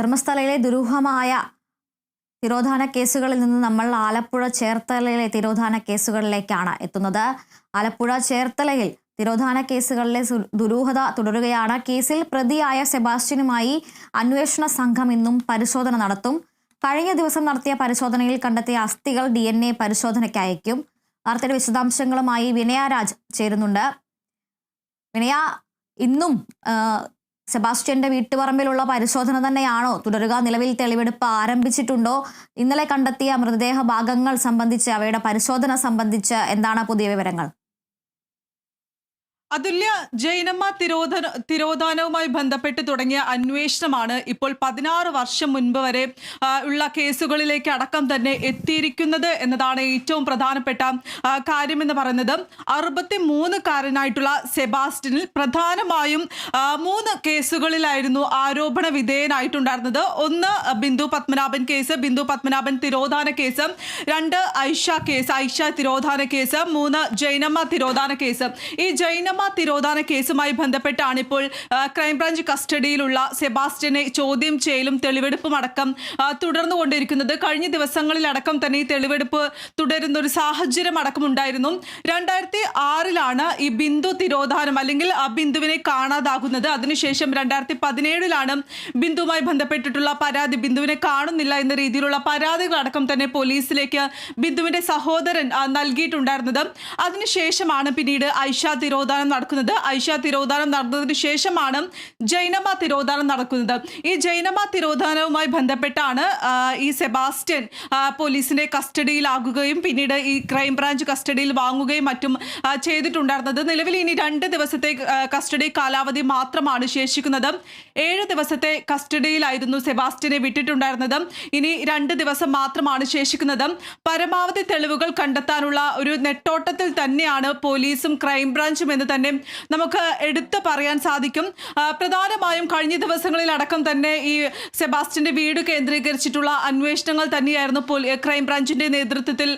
ധർമ്മസ്ഥലയിലെ ദുരൂഹമായ തിരോധാന കേസുകളിൽ നിന്ന് നമ്മൾ ആലപ്പുഴ ചേർത്തലയിലെ തിരോധാന കേസുകളിലേക്കാണ് എത്തുന്നത്. ആലപ്പുഴ ചേർത്തലയിൽ തിരോധാന കേസുകളിലെ ദുരൂഹത തുടരുകയാണ്. കേസിൽ പ്രതിയായ സെബാസ്റ്റ്യനുമായി അന്വേഷണ സംഘം ഇന്നും പരിശോധന നടത്തും. കഴിഞ്ഞ ദിവസം നടത്തിയ പരിശോധനയിൽ കണ്ടെത്തിയ അസ്ഥികൾ ഡി എൻ എ പരിശോധനയ്ക്ക് അയക്കും. വാർത്തയുടെ വിശദാംശങ്ങളുമായി വിനയ രാജ് ചേരുന്നുണ്ട്. വിനയ ഇന്നും സെബാസ്റ്റ്യന്റെ വീട്ടുപറമ്പിലുള്ള പരിശോധന തന്നെയാണോ? തുടരുക. നിലവിൽ തെളിവെടുപ്പ് ആരംഭിച്ചിട്ടുണ്ടോ? ഇന്നലെ കണ്ടെത്തിയ മൃതദേഹ ഭാഗങ്ങൾ സംബന്ധിച്ച് അവയുടെ പരിശോധന സംബന്ധിച്ച് എന്താണ് പുതിയ വിവരങ്ങൾ? അതുല്യ ജൈനമ്മ തിരോധന തിരോധാനവുമായി ബന്ധപ്പെട്ട് തുടങ്ങിയ അന്വേഷണമാണ് ഇപ്പോൾ പതിനാറ് വർഷം മുൻപ് വരെ ഉള്ള കേസുകളിലേക്ക് അടക്കം തന്നെ എത്തിയിരിക്കുന്നത് എന്നതാണ് ഏറ്റവും പ്രധാനപ്പെട്ട കാര്യമെന്ന് പറയുന്നത്. അറുപത്തി മൂന്നുകാരനായിട്ടുള്ള സെബാസ്റ്റിനിൽ പ്രധാനമായും മൂന്ന് കേസുകളിലായിരുന്നു ആരോപണ വിധേയനായിട്ടുണ്ടായിരുന്നത്. ഒന്ന് ബിന്ദു പത്മനാഭൻ കേസ് ബിന്ദു പത്മനാഭൻ തിരോധാന കേസ് രണ്ട് ഐഷ കേസ് ഐഷ തിരോധാന കേസ് മൂന്ന് ജൈനമ്മ തിരോധാന കേസ്. ഈ ജൈനമ്മ തിരോധാന കേസുമായി ബന്ധപ്പെട്ടാണ് ഇപ്പോൾ ക്രൈംബ്രാഞ്ച് കസ്റ്റഡിയിലുള്ള സെബാസ്റ്റ്യനെ ചോദ്യം ചെയ്യലും തെളിവെടുപ്പും അടക്കം തുടർന്നു തുടർന്നുകൊണ്ടിരിക്കുന്നത് കഴിഞ്ഞ ദിവസങ്ങളിലടക്കം തന്നെ ഈ തെളിവെടുപ്പ് തുടരുന്ന ഒരു സാഹചര്യം അടക്കം ഉണ്ടായിരുന്നു. രണ്ടായിരത്തി ആറിലാണ് ഈ ബിന്ദു തിരോധാനം അല്ലെങ്കിൽ ആ ബിന്ദുവിനെ കാണാതാകുന്നത്. അതിനുശേഷം രണ്ടായിരത്തി പതിനേഴിലാണ് ബിന്ദുവുമായി ബന്ധപ്പെട്ടിട്ടുള്ള പരാതി ബിന്ദുവിനെ കാണുന്നില്ല എന്ന രീതിയിലുള്ള പരാതികളടക്കം തന്നെ പോലീസിലേക്ക് ബിന്ദുവിന്റെ സഹോദരൻ നൽകിയിട്ടുണ്ടായിരുന്നത്. അതിനുശേഷമാണ് പിന്നീട് ഐഷ തിരോധാനം നടക്കുന്നത്. ഐഷ തിരോധാനം നടന്നതിന് ശേഷമാണ് ജൈനമ തിരോധാനം നടക്കുന്നത്. ഈ ജൈനമ തിരോധാനവുമായി ബന്ധപ്പെട്ടാണ് ഈ സെബാസ്റ്റ്യൻ പോലീസിന്റെ കസ്റ്റഡിയിലാകുകയും പിന്നീട് ഈ ക്രൈംബ്രാഞ്ച് കസ്റ്റഡിയിൽ വാങ്ങുകയും മറ്റും ചെയ്തിട്ടുണ്ടായിരുന്നത്. നിലവിൽ ഇനി രണ്ട് ദിവസത്തെ കസ്റ്റഡി കാലാവധി മാത്രമാണ് ശേഷിക്കുന്നത്. ഏഴ് ദിവസത്തെ കസ്റ്റഡിയിലായിരുന്നു സെബാസ്റ്റ്യനെ വിട്ടിട്ടുണ്ടായിരുന്നത്. ഇനി രണ്ട് ദിവസം മാത്രമാണ് ശേഷിക്കുന്നത്. പരമാവധി തെളിവുകൾ കണ്ടെത്താനുള്ള ഒരു നെട്ടോട്ടത്തിൽ തന്നെയാണ് പോലീസും ക്രൈംബ്രാഞ്ചും എന്ന് തന്നെ നമുക്ക് എടുത്തു പറയാൻ സാധിക്കും. പ്രധാനമായും കഴിഞ്ഞ ദിവസങ്ങളിൽ അടക്കം തന്നെ ഈ സെബാസ്റ്റിന്റെ വീട് കേന്ദ്രീകരിച്ചിട്ടുള്ള അന്വേഷണങ്ങൾ തന്നെയായിരുന്നു ക്രൈംബ്രാഞ്ചിന്റെ നേതൃത്വത്തിൽ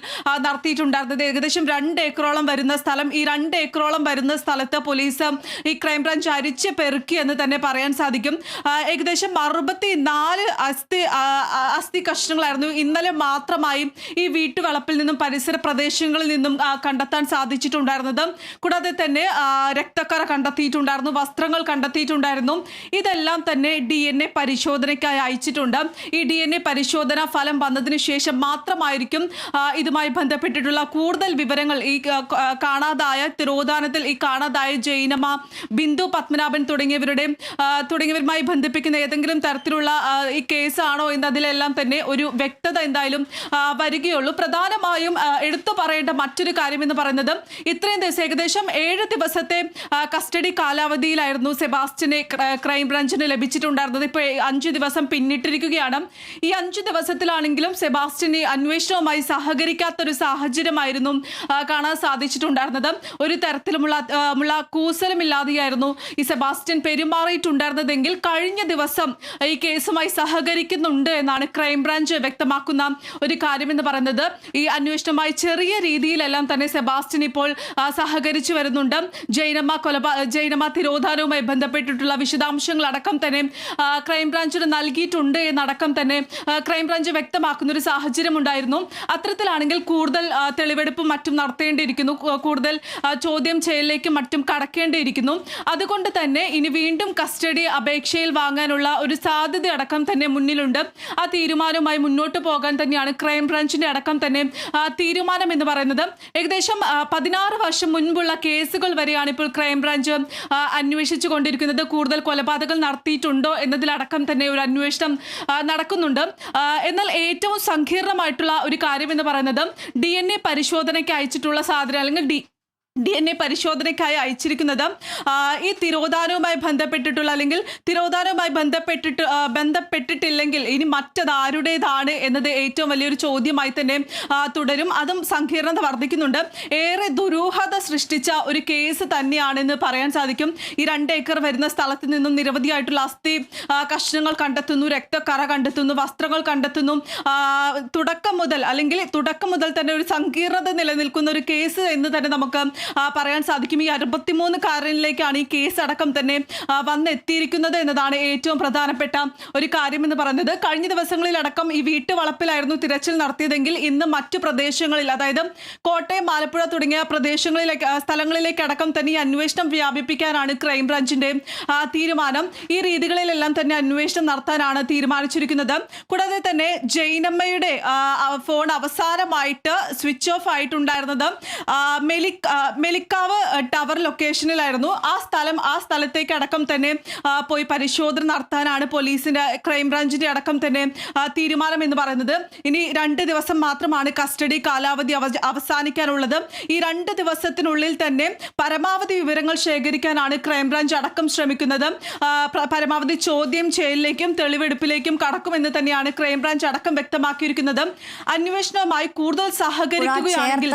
നടത്തിയിട്ടുണ്ടായിരുന്നത്. ഏകദേശം രണ്ട് ഏക്കറോളം വരുന്ന സ്ഥലം ഈ രണ്ട് ഏക്കറോളം വരുന്ന സ്ഥലത്ത് പോലീസ് ഈ ക്രൈംബ്രാഞ്ച് അരിച്ച് പെറുക്കി എന്ന് തന്നെ പറയാൻ സാധിക്കും. ഏകദേശം അറുപത്തി നാല് അസ്ഥി അസ്ഥി കഷ്ണങ്ങളായിരുന്നു ഇന്നലെ മാത്രമായി ഈ വീട്ടുവളപ്പിൽ നിന്നും പരിസര പ്രദേശങ്ങളിൽ നിന്നും കണ്ടെത്താൻ സാധിച്ചിട്ടുണ്ടായിരുന്നത്. കൂടാതെ തന്നെ രക്തക്കറ കണ്ടെത്തിയിട്ടുണ്ടായിരുന്നു വസ്ത്രങ്ങൾ കണ്ടെത്തിയിട്ടുണ്ടായിരുന്നു. ഇതെല്ലാം തന്നെ ഡി എൻ എ പരിശോധനയ്ക്കായി അയച്ചിട്ടുണ്ട്. ഈ ഡി എൻ എ പരിശോധന ഫലം വന്നതിന് ശേഷം മാത്രമായിരിക്കും ഇതുമായി ബന്ധപ്പെട്ടിട്ടുള്ള കൂടുതൽ വിവരങ്ങൾ ഈ കാണാതായ തിരോധാനത്തിൽ ഈ കാണാതായ ജൈനമ്മ ബിന്ദു പത്മനാഭൻ തുടങ്ങിയവരുടെ തുടങ്ങിയവരുമായി ബന്ധിപ്പിക്കുന്ന ഏതെങ്കിലും തരത്തിലുള്ള ഈ കേസാണോ എന്നതിലെല്ലാം തന്നെ ഒരു വ്യക്തത എന്തായാലും വരികയുള്ളൂ. പ്രധാനമായും എടുത്തു പറയേണ്ട മറ്റൊരു കാര്യം എന്ന് പറയുന്നത് ഇത്രയും ദിവസം ഏകദേശം ഏഴ് ദിവസത്തെ ആ, കസ്റ്റഡി കാലാവധിയിലായിരുന്നു സെബാസ്റ്റ്യനെ ക്ര- ക്രൈംബ്രാഞ്ചിന് ലഭിച്ചിട്ടുണ്ടായിരുന്നത്. ഇപ്പോൾ അഞ്ചു ദിവസം പിന്നിട്ടിരിക്കുകയാണ്. ഈ അഞ്ചു ദിവസത്തിലാണെങ്കിലും സെബാസ്റ്റ്യനെ അന്വേഷണവുമായി സഹകരിക്കാത്തൊരു സാഹചര്യമായിരുന്നു കാണാൻ സാധിച്ചിട്ടുണ്ടായിരുന്നത്. ഒരു തരത്തിലുമുള്ള ഉള്ള കൂസലമില്ലാതെയായിരുന്നു ഈ സെബാസ്റ്റ്യൻ പെരുമാറിയിട്ടുണ്ടായിരുന്നതെങ്കിൽ കഴിഞ്ഞ ദിവസം ഈ കേസുമായി സഹകരിക്കുന്നുണ്ട് എന്നാണ് ക്രൈംബ്രാഞ്ച് വ്യക്തമാക്കുന്ന ഒരു കാര്യമെന്ന് പറയുന്നത്. ഈ അന്വേഷണവുമായി ചെറിയ രീതിയിലെല്ലാം തന്നെ സെബാസ്റ്റ്യൻ ഇപ്പോൾ സഹകരിച്ചു വരുന്നുണ്ട്. ജൈനമ്മ കൊലപാ ജൈനമ്മ തിരോധാനവുമായി ബന്ധപ്പെട്ടിട്ടുള്ള വിശദാംശങ്ങൾ അടക്കം തന്നെ ക്രൈംബ്രാഞ്ചിന് നൽകിയിട്ടുണ്ട് എന്നടക്കം തന്നെ ക്രൈംബ്രാഞ്ച് വ്യക്തമാക്കുന്ന ഒരു സാഹചര്യം ഉണ്ടായിരുന്നു അത്തരത്തിലാണെങ്കിൽ കൂടുതൽ തെളിവെടുപ്പും മറ്റും നടത്തേണ്ടിയിരിക്കുന്നു. കൂടുതൽ ചോദ്യം ചെയ്യലിലേക്ക് മറ്റും കടക്കേണ്ടിയിരിക്കുന്നു. അതുകൊണ്ട് തന്നെ ഇനി വീണ്ടും കസ്റ്റഡി അപേക്ഷയിൽ വാങ്ങാനുള്ള ഒരു സാധ്യത അടക്കം തന്നെ മുന്നിലുണ്ട്. ആ തീരുമാനവുമായി മുന്നോട്ട് പോകാൻ തന്നെയാണ് ക്രൈംബ്രാഞ്ചിന്റെ അടക്കം തന്നെ തീരുമാനം എന്ന് പറയുന്നത്. ഏകദേശം പതിനാറ് വർഷം മുൻപുള്ള കേസുകൾ വരെയാണ് ഇപ്പോൾ ക്രൈംബ്രാഞ്ച് അന്വേഷിച്ചു കൊണ്ടിരിക്കുന്നത് കൂടുതൽ കൊലപാതകങ്ങൾ നടത്തിയിട്ടുണ്ടോ എന്നതിലടക്കം തന്നെ ഒരു അന്വേഷണം നടക്കുന്നുണ്ട്. എന്നാൽ ഏറ്റവും സങ്കീർണമായിട്ടുള്ള ഒരു കാര്യം എന്ന് പറയുന്നത് ഡി പരിശോധനയ്ക്ക് അയച്ചിട്ടുള്ള സാധനം അല്ലെങ്കിൽ ഡി ഡി എൻ എ പരിശോധനയ്ക്കായി അയച്ചിരിക്കുന്നത് ഈ തിരോധാനവുമായി ബന്ധപ്പെട്ടിട്ടുള്ള അല്ലെങ്കിൽ തിരോധാനവുമായി ബന്ധപ്പെട്ടിട്ട് ബന്ധപ്പെട്ടിട്ടില്ലെങ്കിൽ ഇനി മറ്റത് ആരുടേതാണ് എന്നത് ഏറ്റവും വലിയൊരു ചോദ്യമായി തന്നെ തുടരും. അതും സങ്കീർണത വർദ്ധിക്കുന്നുണ്ട്. ഏറെ ദുരൂഹത സൃഷ്ടിച്ച ഒരു കേസ് തന്നെയാണെന്ന് പറയാൻ സാധിക്കും. ഈ രണ്ട് ഏക്കർ വരുന്ന സ്ഥലത്ത് നിന്നും നിരവധിയായിട്ടുള്ള അസ്ഥി കഷ്ണങ്ങൾ കണ്ടെത്തുന്നു രക്തക്കറ കണ്ടെത്തുന്നു വസ്ത്രങ്ങൾ കണ്ടെത്തുന്നു. തുടക്കം മുതൽ അല്ലെങ്കിൽ തുടക്കം മുതൽ തന്നെ ഒരു സങ്കീർണത നിലനിൽക്കുന്ന ഒരു കേസ് എന്ന് തന്നെ നമുക്ക് പറയാൻ സാധിക്കും. ഈ അറുപത്തിമൂന്നുകാരനിലേക്കാണ് ഈ കേസ് അടക്കം തന്നെ വന്നെത്തിയിരിക്കുന്നത് എന്നതാണ് ഏറ്റവും പ്രധാനപ്പെട്ട ഒരു കാര്യം എന്ന് പറയുന്നത്. കഴിഞ്ഞ ദിവസങ്ങളിലടക്കം ഈ വീട്ടുവളപ്പിലായിരുന്നു തിരച്ചിൽ നടത്തിയതെങ്കിൽ ഇന്ന് മറ്റു പ്രദേശങ്ങളിൽ അതായത് കോട്ടയം ആലപ്പുഴ തുടങ്ങിയ പ്രദേശങ്ങളിലേക്ക് സ്ഥലങ്ങളിലേക്കടക്കം സ്ഥലങ്ങളിലേക്ക് അടക്കം തന്നെ ഈ അന്വേഷണം വ്യാപിപ്പിക്കാനാണ് ക്രൈംബ്രാഞ്ചിന്റെ തീരുമാനം. ഈ രീതികളിലെല്ലാം തന്നെ അന്വേഷണം നടത്താനാണ് തീരുമാനിച്ചിരിക്കുന്നത്. കൂടാതെ തന്നെ ജൈനമ്മയുടെ ഫോൺ അവസാനമായിട്ട് സ്വിച്ച് ഓഫ് ആയിട്ടുണ്ടായിരുന്നത് മെലിക് മെലിക്കാവ് ടവർ ലൊക്കേഷനിലായിരുന്നു. ആ സ്ഥലം ആ സ്ഥലത്തേക്ക് അടക്കം തന്നെ പോയി പരിശോധന നടത്താനാണ് പോലീസിന്റെ ക്രൈംബ്രാഞ്ചിന്റെ അടക്കം തന്നെ തീരുമാനം എന്ന് പറയുന്നത്. ഇനി രണ്ട് ദിവസം മാത്രമാണ് കസ്റ്റഡി കാലാവധി അവ- അവസാനിക്കാനുള്ളത്. ഈ രണ്ട് ദിവസത്തിനുള്ളിൽ തന്നെ പരമാവധി വിവരങ്ങൾ ശേഖരിക്കാനാണ് ക്രൈംബ്രാഞ്ച് അടക്കം ശ്രമിക്കുന്നത്. പരമാവധി ചോദ്യം ചെയ്യലിലേക്കും തെളിവെടുപ്പിലേക്കും കടക്കുമെന്ന് തന്നെയാണ് ക്രൈംബ്രാഞ്ച് അടക്കം വ്യക്തമാക്കിയിരിക്കുന്നത്. അന്വേഷണവുമായി കൂടുതൽ സഹകരിക്കുകയാണെങ്കിൽ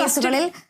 കേസുകളിൽ